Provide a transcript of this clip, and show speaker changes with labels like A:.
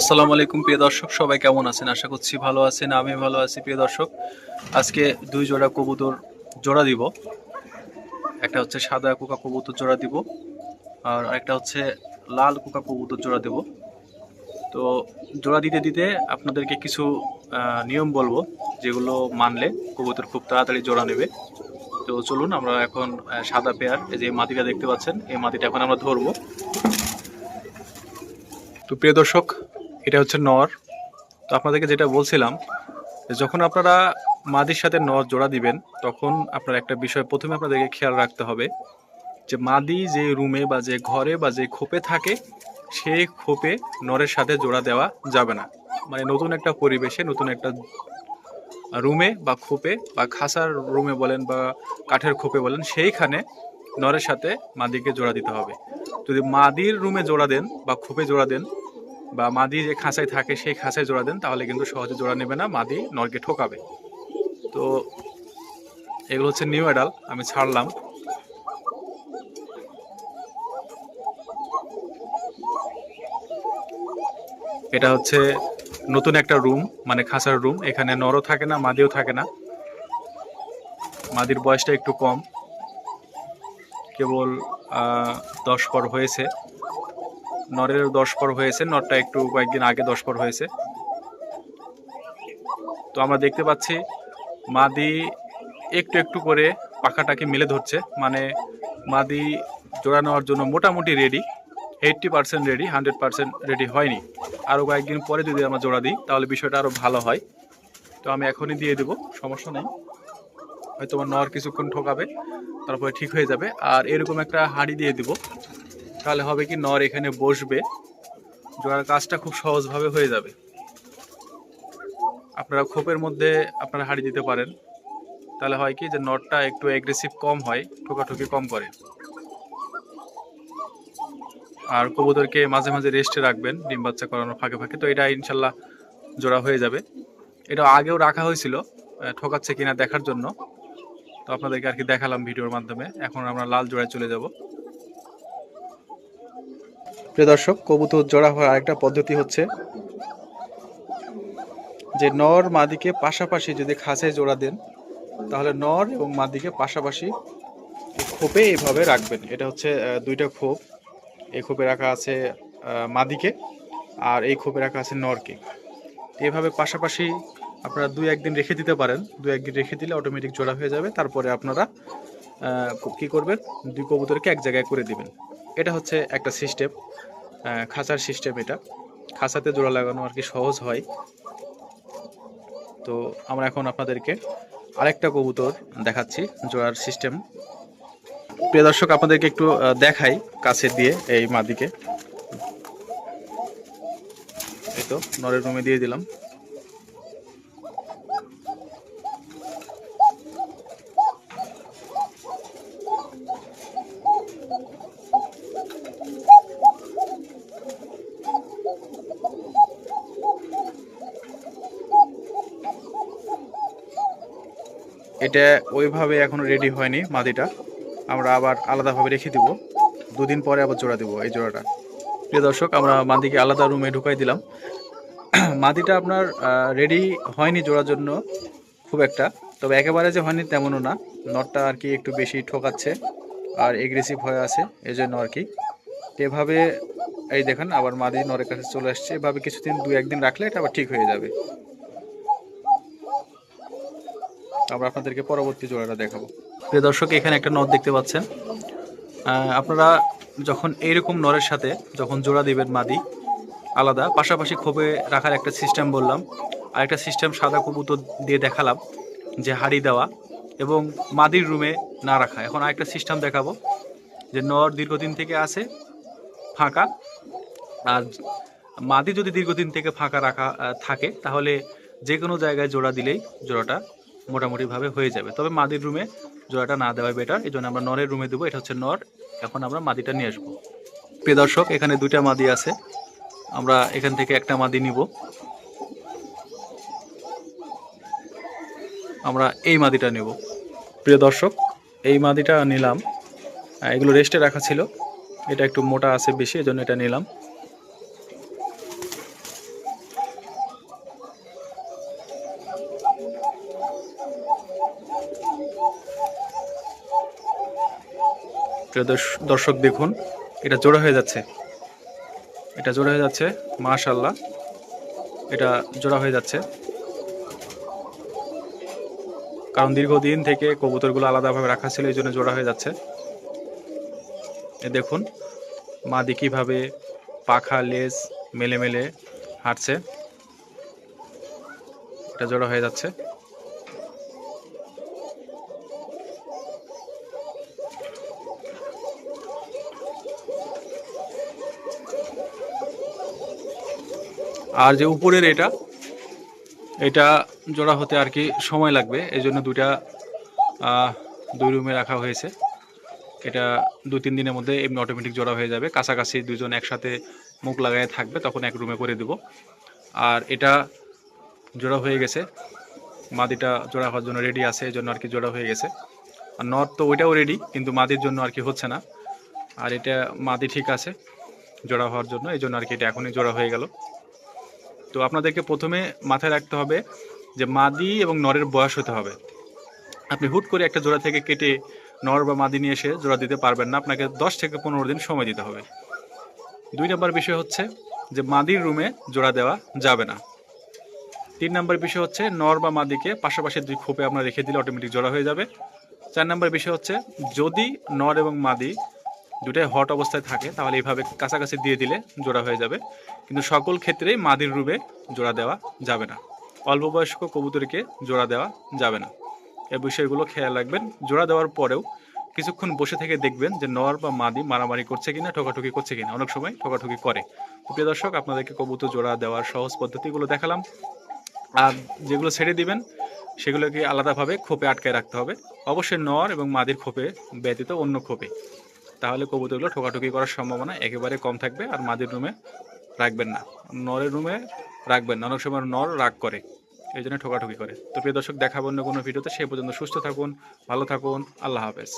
A: আসসালামু আলাইকুম, প্রিয় দর্শক। সবাই কেমন আছেন? আশা করছি ভালো আছেন আমি ভালো আছি, প্রিয় দর্শক। আজকে দুই জোড়া কবুতর জোড়া দিব। একটা হচ্ছে সাদা কোকা কবুতর জোড়া দিব, আর একটা হচ্ছে লাল কোকা কবুতর জোড়া দেব। তো জোড়া দিতে দিতে আপনাদেরকে কিছু নিয়ম বলব, যেগুলো মানলে কবুতর খুব তাড়াতাড়ি জোড়া নেবে। তো চলুন, আমরা এখন সাদা পেয়ার, এই যে মাটিটা দেখতে পাচ্ছেন, এই মাটিটা এখন আমরা ধরবো। তো প্রিয় দর্শক এটা হচ্ছে নর। তো আপনাদেরকে যেটা বলছিলাম যখন আপনারা মাদির সাথে নর জোড়া দিবেন, তখন আপনার একটা বিষয় প্রথমে আপনাদেরকে খেয়াল রাখতে হবে, যে মাদি যে রুমে বা যে ঘরে বা যে খোপে থাকে সেই খোপে নরের সাথে জোড়া দেওয়া যাবে না। মানে নতুন একটা পরিবেশে, নতুন একটা রুমে বা খোপে বা খাসার রুমে বলেন বা কাঠের খোপে বলেন, সেইখানে নরের সাথে মাদিকে জোড়া দিতে হবে। যদি মাদির রুমে জোড়া দেন বা খোপে জোড়া দেন বা মাদি যে খাঁচায় থাকে সেই খাঁচায় জোড়া দেন, তাহলে কিন্তু সহজে জোড়া নেবে না, মাদি নরকে ঠোকাবে। তো এগুলো হচ্ছে নিউ অ্যাডাল আমি ছাড়লাম। এটা হচ্ছে নতুন একটা রুম মানে খাঁচার রুম, এখানে নরও থাকে না, মাদিও থাকে না। মাদির বয়সটা একটু কম, কেবল দশ পর হয়েছে। নরের দশ পর হয়েছে নরটা একটু কয়েকদিন আগে দশ পর হয়েছে। তো আমরা দেখতে পাচ্ছি, মাদি একটু একটু করে পাখাটাকে মেলে ধরছে। মানে মাদি জোড়া নেওয়ার জন্য মোটামুটি ready eighty percent ready hundred percent ready হয়নি। আরও কয়েকদিন পরে যদি আমরা জোড়া দিই, তাহলে বিষয়টা আরও ভালো হয়। তো আমি এখনই দিয়ে দেবো, সমস্যা নেই। হয়তো আমার নর কিছুক্ষণ ঠকাবে, তারপরে ঠিক হয়ে যাবে। আর এরকম একটা হাঁড়ি দিয়ে দিব। তাহলে হবে কি নর এখানে বসবে জোড়ার কাজটা খুব সহজভাবে হয়ে যাবে। আপনারা খোপের মধ্যে আপনারা হাঁড়ি দিতে পারেন। তাহলে হয় কি যে নটটা একটু অ্যাগ্রেসিভ কম হয়, ঠোকাঠুকি কম করে। আর কবুতরকে মাঝে মাঝে রেস্টে রাখবেন, ডিম বাচ্চা করানোর ফাঁকে ফাঁকে। তো এটা ইনশাল্লাহ জোড়া হয়ে যাবে। এটা আগেও রাখা হয়েছিল ঠকাচ্ছে কিনা দেখার জন্য। তো আপনাদেরকে আর কি দেখালাম ভিডিওর মাধ্যমে। এখন আমরা লাল জোড়ায় চলে যাব। প্রিয় দর্শক, কবুতর জোড়া হওয়ার আরেকটা পদ্ধতি হচ্ছে যে নর মাদিকে পাশাপাশি যদি খাঁচায় জোড়া দেন, তাহলে নর এবং মাদিকে পাশাপাশি খোপে এইভাবে রাখবেন। এটা হচ্ছে দুইটা খোপ। এই খোপে রাখা আছে মাদিকে আর এই খোপে রাখা আছে নরকে। এভাবে পাশাপাশি আপনারা দুই একদিন রেখে দিতে পারেন। দুই একদিন রেখে দিলে অটোমেটিক জোড়া হয়ে যাবে। তারপরে আপনারা কি করবেন? দুই কবুতরকে এক জায়গায় করে দিবেন। এটা হচ্ছে একটা সিস্টেম খাঁচার সিস্টেম এটা। খাঁচাতে জোড়া লাগানো আর কি সহজ হয়। তো আমরা এখন আপনাদেরকে আরেকটা কবুতর দেখাচ্ছি, জোড়ার সিস্টেম। প্রিয় দর্শক, আপনাদেরকে একটু দেখাই কাছে দিয়ে এই মাদিকে। এই তো, নরের রুমে দিয়ে দিলাম। এটা ওইভাবে এখনও রেডি হয়নি মাদিটা আমরা আবার আলাদাভাবে রেখে দিব। দুদিন পরে আবার জোড়া দেবো এই জোড়াটা। প্রিয় দর্শক, আমরা মাদিকে আলাদা রুমে ঢুকাই দিলাম। মাদিটা আপনার রেডি হয়নি জোড়ার জন্য খুব একটা। তবে একেবারে যে হয়নি তেমনও না। নটটা আর কি একটু বেশি ঠকাচ্ছে আর এগ্রেসিভ হয়ে আছে এই জন্য আর কি। এভাবে, এই দেখেন, আবার মাদি নরের কাছে চলে আসছে। এভাবে কিছুদিন দু একদিন রাখলে এটা আবার ঠিক হয়ে যাবে। আমরা আপনাদেরকে পরবর্তী জোড়াটা দেখাবো। প্রিয় দর্শক, এখানে একটা নদ দেখতে পাচ্ছেন। আপনারা যখন এইরকম নরের সাথে যখন জোড়া দিবেন মাদি, আলাদা, পাশাপাশি খোপে রাখার একটা সিস্টেম বললাম আর একটা সিস্টেম সাদা কবুতর দিয়ে দেখালাম, যে হাড়ি দেওয়া এবং মাদির রুমে না রাখা। এখন আরেকটা সিস্টেম দেখাবো, যে নর দীর্ঘদিন থেকে আছে, ফাঁকা। আর মাদি যদি দীর্ঘদিন থেকে ফাঁকা রাখা থাকে, তাহলে যে কোনো জায়গায় জোড়া দিলেই জোড়াটা মোটামুটিভাবে হয়ে যাবে। তবে মাদির রুমে জোড়াটা না দেওয়াই বেটার এই জন্য আমরা নরের রুমে দেবো, এটা হচ্ছে নর। এখন আমরা মাদিটা নিয়ে আসব। প্রিয় দর্শক, এখানে দুইটা মাদি আছে। আমরা এখান থেকে একটা মাদি নিব। আমরা এই মাদিটা নেব। প্রিয় দর্শক, এই মাদিটা নিলাম। এগুলো রেস্টে রাখা ছিল। এটা একটু মোটা আছে বেশি, এজন্য এটা নিলাম। প্রিয় দর্শক, দেখুন, এটা জোড়া হয়ে যাচ্ছে। এটা জোড়া হয়ে যাচ্ছে মাশাল্লাহ এটা জোড়া হয়ে যাচ্ছে। কারণ দীর্ঘদিন থেকে কবুতরগুলো আলাদাভাবে রাখা ছিল, এই জন্য জোড়া হয়ে যাচ্ছে। এ দেখুন, মাদি কীভাবে পাখা, লেজ মেলে মেলে হাঁটছে। এটা জোড়া হয়ে যাচ্ছে। আর যে উপরের এটা এটা জোড়া হতে আর কি সময় লাগবে এই জন্য দুটা দুই রুমে রাখা হয়েছে। এটা দু তিন দিনের মধ্যে এমনি অটোমেটিক জোড়া হয়ে যাবে। কাছাকাছি দুজন একসাথে মুখ লাগায় থাকবে, তখন এক রুমে করে দেব। আর এটা জোড়া হয়ে গেছে। মাদিটা জোড়া হওয়ার জন্য রেডি আছে এই জন্য আর কি জোড়া হয়ে গেছে। আর নর তো ওইটাও রেডি কিন্তু মাদির জন্য আর কি হচ্ছে না। আর এটা মাদি ঠিক আছে, জোড়া হওয়ার জন্য এই জন্য আর কি এটা এখনই জোড়া হয়ে গেল। তো আপনাদেরকে প্রথমে মাথায় রাখতে হবে যে মাদি এবং নরের বয়স হতে হবে। আপনি হুট করে একটা জোড়া থেকে কেটে নর বা মাদি নিয়ে এসে জোড়া দিতে পারবেন না, আপনাকে দশ থেকে পনেরো দিন সময় দিতে হবে। দুই নম্বর বিষয় হচ্ছে যে মাদির রুমে জোড়া দেওয়া যাবে না। তিন নম্বর বিষয় হচ্ছে নর বা মাদিকে পাশাপাশি দুই খোপে আপনার রেখে দিলে অটোমেটিক জোড়া হয়ে যাবে। চার নম্বর বিষয় হচ্ছে যদি নর এবং মাদি দুটাই হট অবস্থায় থাকে, তাহলে এইভাবে কাছাকাছি দিয়ে দিলে জোড়া হয়ে যাবে। কিন্তু সকল ক্ষেত্রেই মাদির রূপে জোড়া দেওয়া যাবে না। অল্প বয়স্ক কবুতরকে জোড়া দেওয়া যাবে না। এ বিষয়গুলো খেয়াল রাখবেন। জোড়া দেওয়ার পরেও কিছুক্ষণ বসে থেকে দেখবেন যে নর বা মাদি মারামারি করছে কিনা, ঠোকাঠুকি করছে কিনা। অনেক সময় ঠোকাঠুকি করে। তো প্রিয় দর্শক, আপনাদেরকে কবুতর জোড়া দেওয়ার সহজ পদ্ধতিগুলো দেখালাম। আর যেগুলো ছেড়ে দিবেন, সেগুলোকে আলাদাভাবে খোপে আটকায় রাখতে হবে। অবশ্যই নর এবং মাদির খোপে ব্যতীত অন্য খোপে। তাহলে কবুতরগুলো ঠোকাঠুকি করার সম্ভাবনা একেবারে কম থাকবে আর মাদির রুমে রাখবেন না। নরের রুমে রাখবেন না, অনেক সময় নর রাগ করে এই জন্য ঠোকাঠুকি করে। তো প্রিয় দর্শক, দেখাবো অন্য কোনো ভিডিওতে সে পর্যন্ত সুস্থ থাকুন, ভালো থাকুন, আল্লাহ হাফেজ।